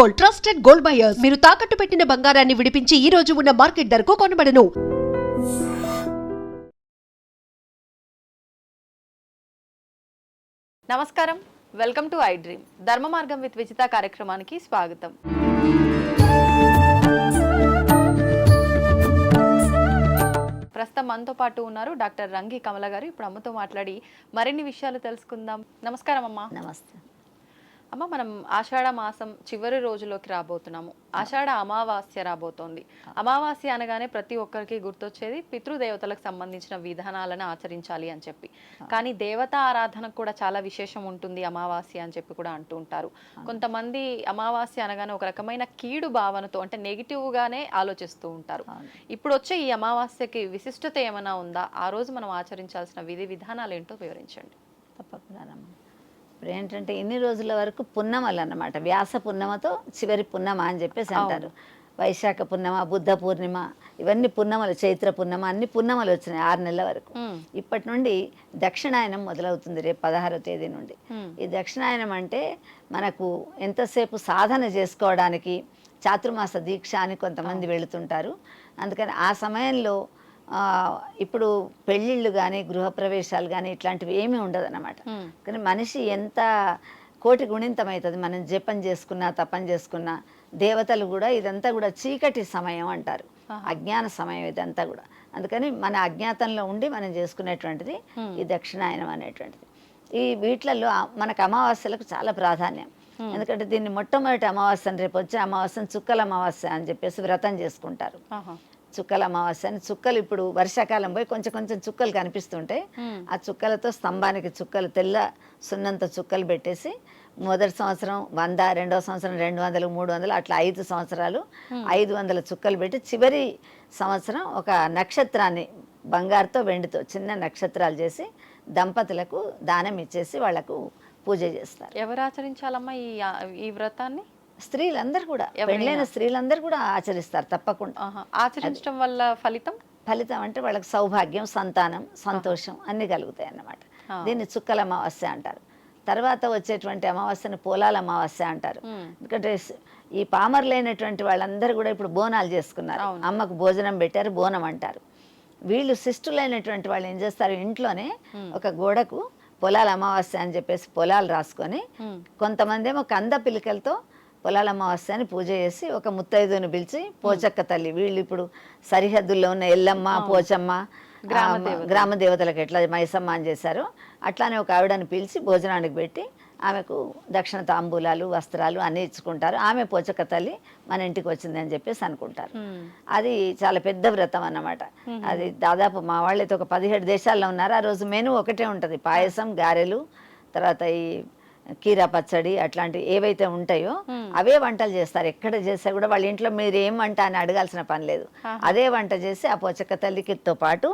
Gold trusted gold buyers. మీరు తాకట్టు పెట్టిన బంగారాన్ని విడిపించి ఈ రోజు ఉన్న మార్కెట్ ధరకు కొనబడను. నమస్కారం. Welcome to I dream. ధర్మ మార్గం విత్ విజిత కార్యక్రమానికి స్వాగతం. ప్రస్తుతం మనతో పాటు ఉన్నారు డాక్టర్ రంగి కమల గారు. ఇప్పుడు అమ్మతో మాట్లాడి మరిన్ని విషయాలు తెలుసుకుందాం. నమస్కారం అమ్మా. నమస్తే. అమ్మ మనం ఆషాఢ మాసం చివరి రోజులోకి రాబోతున్నాము. ఆషాఢ అమావాస్య రాబోతోంది. అమావాస్య అనగానే ప్రతి ఒక్కరికి గుర్తొచ్చేది పితృదేవతలకు సంబంధించిన విధానాలను ఆచరించాలి అని చెప్పి. కానీ దేవతా ఆరాధనకు కూడా చాలా విశేషం ఉంటుంది అమావాస్య అని చెప్పి కూడా అంటూ ఉంటారు. కొంతమంది అమావాస్య అనగానే ఒక రకమైన కీడు భావనతో అంటే నెగిటివ్ గానే ఆలోచిస్తూ ఉంటారు. ఇప్పుడు వచ్చే ఈ అమావాస్యకి విశిష్టత ఏమైనా ఉందా? ఆ రోజు మనం ఆచరించాల్సిన విధి విధానాలు ఏంటో వివరించండి. తప్పకుండానమ్మా ఇప్పుడు ఏంటంటే ఇన్ని రోజుల వరకు పున్నమలు అన్నమాట వ్యాస పున్నమతో చివరి పున్నమ అని చెప్పేసి అంటారు. వైశాఖ పున్నమ బుద్ధ పూర్ణిమ ఇవన్నీ పున్నమలు చైత్ర పున్నమ అన్ని పున్నమలు వచ్చినాయి ఆరు నెలల వరకు. ఇప్పటి నుండి దక్షిణాయనం మొదలవుతుంది రేపు పదహారో తేదీ నుండి. ఈ దక్షిణాయనం అంటే మనకు ఎంతసేపు సాధన చేసుకోవడానికి చాతుర్మాస దీక్ష అని కొంతమంది వెళుతుంటారు. అందుకని ఆ సమయంలో ఇప్పుడు పెళ్ళిళ్ళు కానీ గృహప్రవేశాలు కానీ ఇట్లాంటివి ఏమీ ఉండదు అన్నమాట మ్మ్. కానీ మనిషి ఎంత కోటి గుణింతమవుతుంది మనం జపం చేసుకున్నా తపం చేసుకున్నా దేవతలు కూడా ఇదంతా కూడా చీకటి సమయం అంటారు. అజ్ఞాన సమయం ఇదంతా కూడా. అందుకని మన అజ్ఞాతంలో ఉండి మనం చేసుకునేటువంటిది ఈ దక్షిణాయనం అనేటువంటిది. ఈ వీటిలలో మనకు అమావాస్యలకు చాలా ప్రాధాన్యం. ఎందుకంటే దీన్ని మొట్టమొదటి అమావాస్య రేపు వచ్చే అమావాస్యను చుక్కల అమావాస్య అని చెప్పేసి వ్రతం చేసుకుంటారు. చుక్కల అమావాస్య అని చుక్కలు ఇప్పుడు వర్షాకాలం పోయి కొంచెం కొంచెం చుక్కలు కనిపిస్తుంటాయి. ఆ చుక్కలతో స్తంభానికి చుక్కలు తెల్ల సున్నంత చుక్కలు పెట్టేసి మొదటి సంవత్సరం వంద రెండో సంవత్సరం రెండు వందలు మూడు వందలు అట్లా ఐదు సంవత్సరాలు ఐదు వందల చుక్కలు పెట్టి చివరి సంవత్సరం ఒక నక్షత్రాన్ని బంగారుతో వెండితో చిన్న నక్షత్రాలు చేసి దంపతులకు దానం ఇచ్చేసి వాళ్ళకు పూజ చేస్తారు. ఎవరు ఆచరించాలమ్మా ఈ ఈ వ్రతాన్ని? స్త్రీలందరూ కూడా? పెళ్ళైన స్త్రీలందరూ కూడా ఆచరిస్తారు తప్పకుండా. ఆచరించడం వల్ల ఫలితం ఫలితం అంటే వాళ్ళకి సౌభాగ్యం సంతానం సంతోషం అన్నీ కలుగుతాయి అన్నమాట. దీన్ని చుక్కల అమావాస్య అంటారు తర్వాత వచ్చేటువంటి అమావాస్యను పోలాల అమావాస్య అంటారు. ఎందుకంటే ఈ పామర్లైనటువంటి వాళ్ళందరూ కూడా ఇప్పుడు బోనాలు చేసుకున్నారు. అమ్మకు భోజనం పెట్టారు బోనం అంటారు వీళ్ళు శిష్టులైనటువంటి వాళ్ళు ఏం చేస్తారు ఇంట్లోనే ఒక గోడకు పొలాల అమావాస్య అని చెప్పేసి పొలాలు రాసుకొని. కొంతమంది ఏమో కంద పిలికలతో పొలాల అమావాస్య అని పూజ చేసి ఒక ముత్తైదుని పిలిచి పోచక్క తల్లి వీళ్ళు ఇప్పుడు సరిహద్దుల్లో ఉన్న ఎల్లమ్మ పోచమ్మ గ్రామ దేవతలకు ఎట్లా మైసమ్మ అని చేశారో. అట్లానే ఒక ఆవిడని పిలిచి భోజనానికి పెట్టి ఆమెకు దక్షిణ తాంబూలాలు వస్త్రాలు అన్నీ ఇచ్చుకుంటారు. ఆమె పోచక్క తల్లి మన ఇంటికి వచ్చింది అని చెప్పేసి అనుకుంటారు. అది చాలా పెద్ద వ్రతం అన్నమాట. అది దాదాపు మా వాళ్ళైతే ఒక పదిహేడు దేశాల్లో ఉన్నారు. ఆ రోజు మెను ఒకటే ఉంటుంది. పాయసం గారెలు తర్వాత ఈ కీరా పచ్చడి అట్లాంటివి ఏవైతే ఉంటాయో అవే వంటలు చేస్తారు. ఎక్కడ చేస్తే కూడా వాళ్ళ ఇంట్లో మీరు ఏం వంట అని అడగాల్సిన పని లేదు. అదే వంట చేసి ఆ పొచక్క తల్లికితో పాటు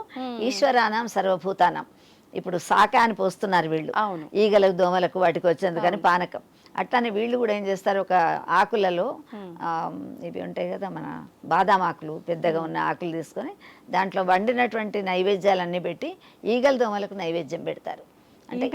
ఈశ్వరానం సర్వభూతానం. ఇప్పుడు సాకా అని పోస్తున్నారు వీళ్ళు. ఈగలకు దోమలకు వాటికి వచ్చేందుకని పానకం. అట్లానే వీళ్ళు కూడా ఏం చేస్తారు? ఒక ఆకులలో ఇవి ఉంటాయి కదా మన బాదాం ఆకులు పెద్దగా ఉన్న ఆకులు తీసుకొని దాంట్లో వండినటువంటి నైవేద్యాలన్నీ పెట్టి ఈగల దోమలకు నైవేద్యం పెడతారు. అంటే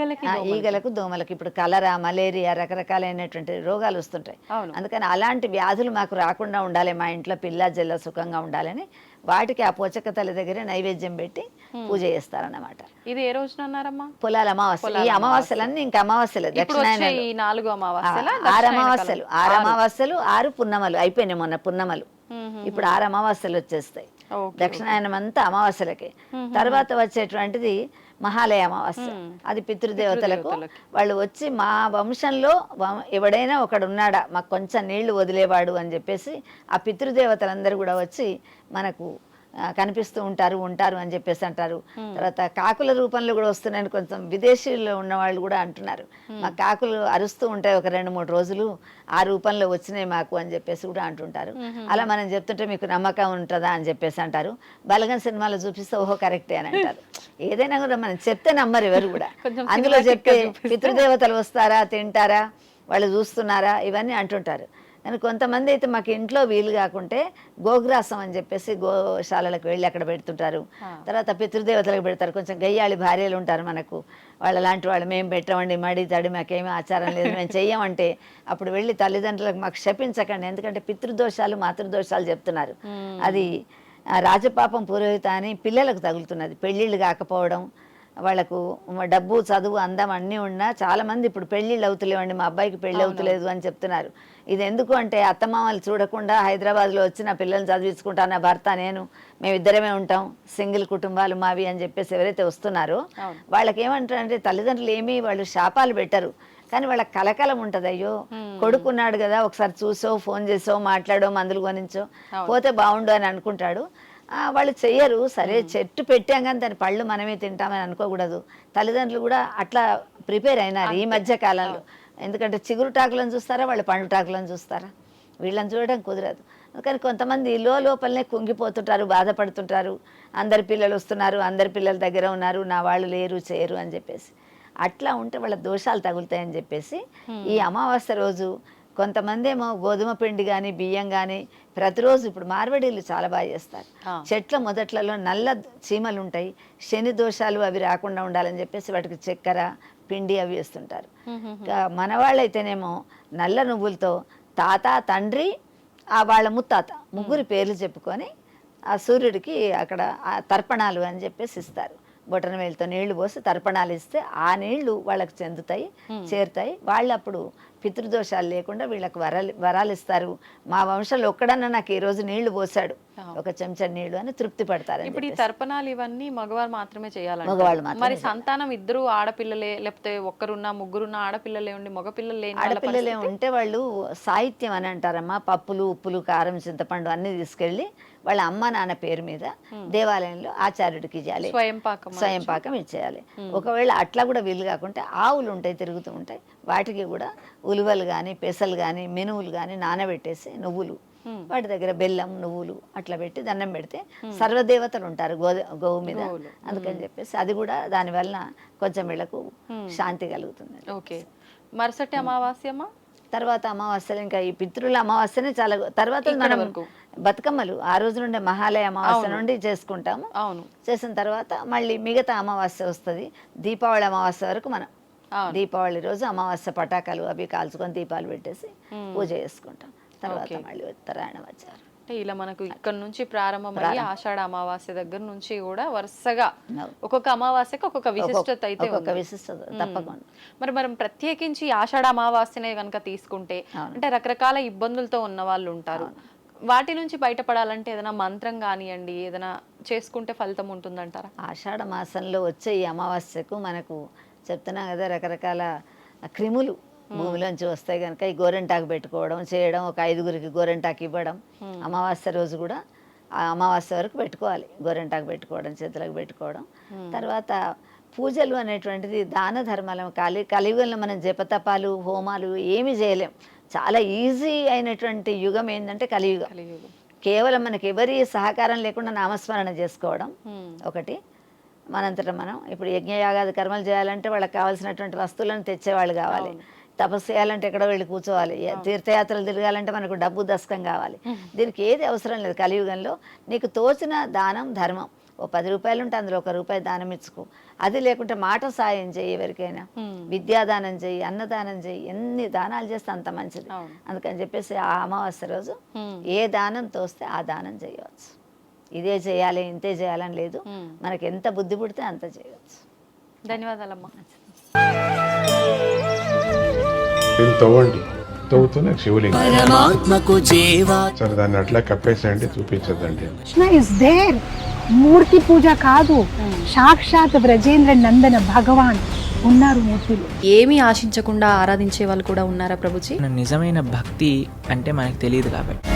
ఈగలకి, దోమలకు. ఇప్పుడు కలరా మలేరియా రకరకాలైనటువంటి రోగాలు వస్తుంటాయి. అందుకని అలాంటి వ్యాధులు మాకు రాకుండా ఉండాలి మా ఇంట్లో పిల్ల జల్ల సుఖంగా ఉండాలని వాటికి ఆ పోచక తల్లి దగ్గర నైవేద్యం పెట్టి పూజ చేస్తారన్నమాట. ఇది ఏ రోజున అన్నారమ్మా? పొలాల అమావాస్య. ఈ అమావాస్యలన్నీ ఇంకా అమావాస్యలే దక్షిణాయన నాలుగు అమావాస్యల ఆరు అమావాస్యలు ఆరు అమావాస్యలు ఆరు పున్నమలు. అయిపోయినాయి మొన్న పున్నమలు. ఇప్పుడు ఆరు అమావాస్యలు వచ్చేస్తాయి. దక్షిణాయనం అంతా అమావాస్యలకే. తర్వాత వచ్చేటువంటిది మహాలయ అమావాస్య. అది పితృదేవతలకు వాళ్ళు వచ్చి మా వంశంలో ఎవడైనా ఒకడు ఉన్నాడా మాకు కొంచెం నీళ్ళు వదిలేవాడు అని చెప్పేసి ఆ పితృదేవతలందరూ కూడా వచ్చి మనకు కనిపిస్తూ ఉంటారు ఉంటారు అని చెప్పేసి అంటారు. తర్వాత కాకుల రూపంలో కూడా వస్తున్నాయని కొంచెం విదేశీయుల్లో ఉన్న వాళ్ళు కూడా అంటున్నారు. మా కాకులు అరుస్తూ ఉంటాయి ఒక రెండు మూడు రోజులు ఆ రూపంలో వచ్చినాయి మాకు అని చెప్పేసి కూడా అంటుంటారు. అలా మనం చెప్తుంటే మీకు నమ్మకం ఉంటుందా అని చెప్పేసి అంటారు. బలగం సినిమాలో చూపిస్తే ఓహో కరెక్టే అని అంటారు. ఏదైనా కూడా మనం చెప్తే నమ్మరు ఎవరు కూడా. అందులో చెప్పే. పితృదేవతలు వస్తారా తింటారా వాళ్ళు చూస్తున్నారా ఇవన్నీ అంటుంటారు. కానీ కొంతమంది అయితే మాకు ఇంట్లో వీలు కాకుంటే గోగ్రాసం అని చెప్పేసి గోశాలలకు వెళ్ళి అక్కడ పెడుతుంటారు. తర్వాత పితృదేవతలకు పెడతారు. కొంచెం గయ్యాళి భార్యలు ఉంటారు మనకు. వాళ్ళ లాంటి వాళ్ళు మేము పెట్టమండి మడి తడి మాకేమీ ఆచారం లేదు మేము చెయ్యమంటే అప్పుడు వెళ్ళి తల్లిదండ్రులకు మాకు శపించకండి. ఎందుకంటే పితృదోషాలు మాతృదోషాలు చెప్తున్నారు. అది రాజపాపం పురోహిత అని పిల్లలకు తగులుతున్నది. పెళ్ళిళ్ళు కాకపోవడం వాళ్ళకు డబ్బు చదువు అందం అన్నీ ఉన్నా చాలా మంది ఇప్పుడు పెళ్ళిళ్ళు అవుతలేవండి. మా అబ్బాయికి పెళ్ళి అవుతలేదు అని చెప్తున్నారు. ఇది ఎందుకు అంటే అత్తమామలు చూడకుండా హైదరాబాద్లో వచ్చి నా పిల్లల్ని చదివించుకుంటా నా భర్త నేను మేమిద్దరమే ఉంటాం సింగిల్ కుటుంబాలు మావి అని చెప్పేసి ఎవరైతే వస్తున్నారో వాళ్ళకి ఏమంటారంటే తల్లిదండ్రులు ఏమీ వాళ్ళు శాపాలు పెట్టరు. కానీ వాళ్ళకి కలకలం ఉంటుంది అయ్యో కొడుకున్నాడు కదా ఒకసారి చూసో ఫోన్ చేసో మాట్లాడో మందులు కొనించో పోతే బాగుండు అని అనుకుంటాడు. ఆ, వాళ్ళు చెయ్యరు. సరే చెట్టు పెట్టాం కానీ దాని పళ్ళు మనమే తింటామని అనుకోకూడదు. తల్లిదండ్రులు కూడా అట్లా ప్రిపేర్ అయినారు ఈ మధ్య కాలంలో. ఎందుకంటే చిగురుటాకులను చూస్తారా వాళ్ళు పండుటాకులను చూస్తారా? వీళ్ళని చూడడం కుదరదు. కానీ కొంతమంది లో లోపలనే కుంగిపోతుంటారు బాధపడుతుంటారు. అందరి పిల్లలు వస్తున్నారు అందరి పిల్లల దగ్గర ఉన్నారు నా వాళ్ళు లేరు చేయరు అని చెప్పేసి. అట్లా ఉంటే వాళ్ళ దోషాలు తగులుతాయని చెప్పేసి ఈ అమావాస్య రోజు కొంతమంది ఏమో గోధుమ పిండి కానీ బియ్యం కానీ ప్రతిరోజు ఇప్పుడు మార్వడీలు చాలా బాగా చేస్తారు. చెట్ల మొదట్లలో నల్ల చీమలు ఉంటాయి శని దోషాలు అవి రాకుండా ఉండాలని చెప్పేసి వాటికి చక్కెర పిండి అవి వేస్తుంటారు. ఇంకా మన వాళ్ళైతేనేమో నల్ల నువ్వులతో తాత తండ్రి ఆ వాళ్ళ ముత్తాత ముగ్గురి పేర్లు చెప్పుకొని ఆ సూర్యుడికి అక్కడ తర్పణాలు అని చెప్పేసి ఇస్తారు. బొటన వేలుతో నీళ్ళు పోసి తర్పణాలు ఇస్తే ఆ నీళ్ళు వాళ్ళకి చెందుతాయి చేరుతాయి. వాళ్ళు అప్పుడు పితృదోషాలు లేకుండా వీళ్ళకి వరాలు వరాలు ఇస్తారు. మా వంశంలో ఒక్కడన్నా నాకు ఈ రోజు నీళ్ళు పోసాడు ఒక చెంచా నీళ్ళు అని తృప్తి పడతారు ఇప్పుడు ఈ తర్పణాలు ఇవన్నీ మగవారు మాత్రమే చేయాలంట మగవాళ్ళు మరి సంతానం ఇద్దరు ఆడపిల్లలే లేకపోతే ఒక్కరున్నా ముగ్గురున్న ఆడపిల్లలే ఉండి మగపిల్లలు ఆడపిల్లలే ఉంటే వాళ్ళు సాహిత్యం అని అంటారమ్మా. పప్పులు ఉప్పులు కారం చింతపండు అన్ని తీసుకెళ్ళి వాళ్ళ అమ్మ నాన్న పేరు మీద దేవాలయంలో ఆచార్యుడికి ఇవ్వాలి స్వయం పాకం ఇచ్చేయాలి. ఒకవేళ అట్లా కూడా వీలు కాకుంటే ఆవులు ఉంటాయి తిరుగుతూ ఉంటాయి. వాటికి కూడా ఉలువలు కానీ పెసలు కానీ మినువులు కానీ నానబెట్టేసి నువ్వులు. వాటి దగ్గర బెల్లం నువ్వులు అట్లా పెట్టి దండం పెడితే సర్వదేవతలు ఉంటారు గో గోవు మీద. అందుకని చెప్పేసి అది కూడా దాని వలన కొంచెం వీళ్ళకు శాంతి కలుగుతుంది. ఓకే. మరుసటి అమావాస్యమా తర్వాత అమావాస్యలు ఇంకా ఈ పితృల అమావాస్యనే చాలా తర్వాత మనం. బతుకమ్మలు ఆ రోజు నుండి మహాలయ అమావాస్య నుండి చేసుకుంటాము. అవును. చేసిన తర్వాత మళ్ళీ మిగతా అమావాస్య వస్తుంది. దీపావళి అమావాస్య వరకు మనం. దీపావళి రోజు అమావాస్య పటాకాలు అవి కాల్చుకొని దీపాలు పెట్టేసి పూజ చేసుకుంటాం. తర్వాత మళ్ళీ ఉత్తరాయణ వచ్చారు. అంటే ఇలా మనకు ఇక్కడ నుంచి ప్రారంభమయ్యి ఆషాఢ అమావాస్య దగ్గర నుంచి కూడా వరుసగా. ఒక్కొక్క అమావాస్యకు ఒక్కొక్క విశిష్టత అయితే ఒక్కొక్క. విశిష్టత తప్పకుండా. మరి మనం ప్రత్యేకించి ఆషాఢ అమావాస్యనే కనుక తీసుకుంటే అంటే రకరకాల ఇబ్బందులతో ఉన్న వాళ్ళు ఉంటారు. వాటి నుంచి బయటపడాలంటే ఏదైనా మంత్రం కానివ్వండి ఏదైనా చేసుకుంటే ఫలితం ఉంటుందంటారా? ఆషాఢ మాసంలో వచ్చే ఈ అమావాస్యకు మనకు చెప్తున్నాం కదా రకరకాల క్రిములు భూమిలోంచి వస్తాయి కనుక ఈ గోరెంటాకు పెట్టుకోవడం చేయడం ఒక ఐదుగురికి గోరెంటాకు ఇవ్వడం అమావాస్య రోజు కూడా ఆ అమావాస్య వరకు పెట్టుకోవాలి. గోరెంటాకు పెట్టుకోవడం చేతులకు పెట్టుకోవడం. తర్వాత పూజలు అనేటువంటిది దాన ధర్మాలు కలి కలియుగంలో మనం జపతపాలు హోమాలు ఏమీ చేయలేం. చాలా ఈజీ అయినటువంటి యుగం ఏంటంటే కలియుగం. కేవలం మనకి ఎవరి సహకారం లేకుండా నామస్మరణ చేసుకోవడం. ఒకటి. మనంతట మనం ఇప్పుడు యజ్ఞయాగాది కర్మలు చేయాలంటే వాళ్ళకి కావాల్సినటువంటి వస్తువులను తెచ్చేవాళ్ళు కావాలి. తపస్సు చేయాలంటే ఎక్కడో వెళ్ళి కూర్చోవాలి. తీర్థయాత్రలు తిరగాలంటే మనకు డబ్బు దశకం కావాలి. దీనికి ఏది అవసరం లేదు కలియుగంలో. నీకు తోచిన దానం ధర్మం. ఓ పది రూపాయలు ఉంటే అందులో ఒక రూపాయి దానం ఇచ్చుకో. అది లేకుంటే మాట సాయం చేయి ఎవరికైనా. విద్యాదానం చేయి అన్నదానం చేయి ఎన్ని దానాలు చేస్తే అంత మంచిది. అందుకని చెప్పేసి ఆ అమావాస్య రోజు. ఏ దానం తోస్తే ఆ దానం చేయవచ్చు. ఇదే చేయాలి ఇంతే చేయాలని లేదు. మనకి ఎంత బుద్ధి పుడితే అంత చేయవచ్చు ధన్యవాదాలమ్మా. తవ్వండి. తవ్వుతూనే శివలింగం. సరే దాన్ని అట్లా కప్పేసేయండి చూపించదండి కృష్ణ ఇస్ దేర్ మూర్తి పూజ కాదు. సాక్షాత్ బ్రజేంద్ర నందన భగవాన్ ఉన్నారు మూర్తిలో. ఏమీ ఆశించకుండా ఆరాధించే వాళ్ళు కూడా ఉన్నారా ప్రభుజీ? నిజమైన భక్తి అంటే మనకు తెలియదు కాబట్టి.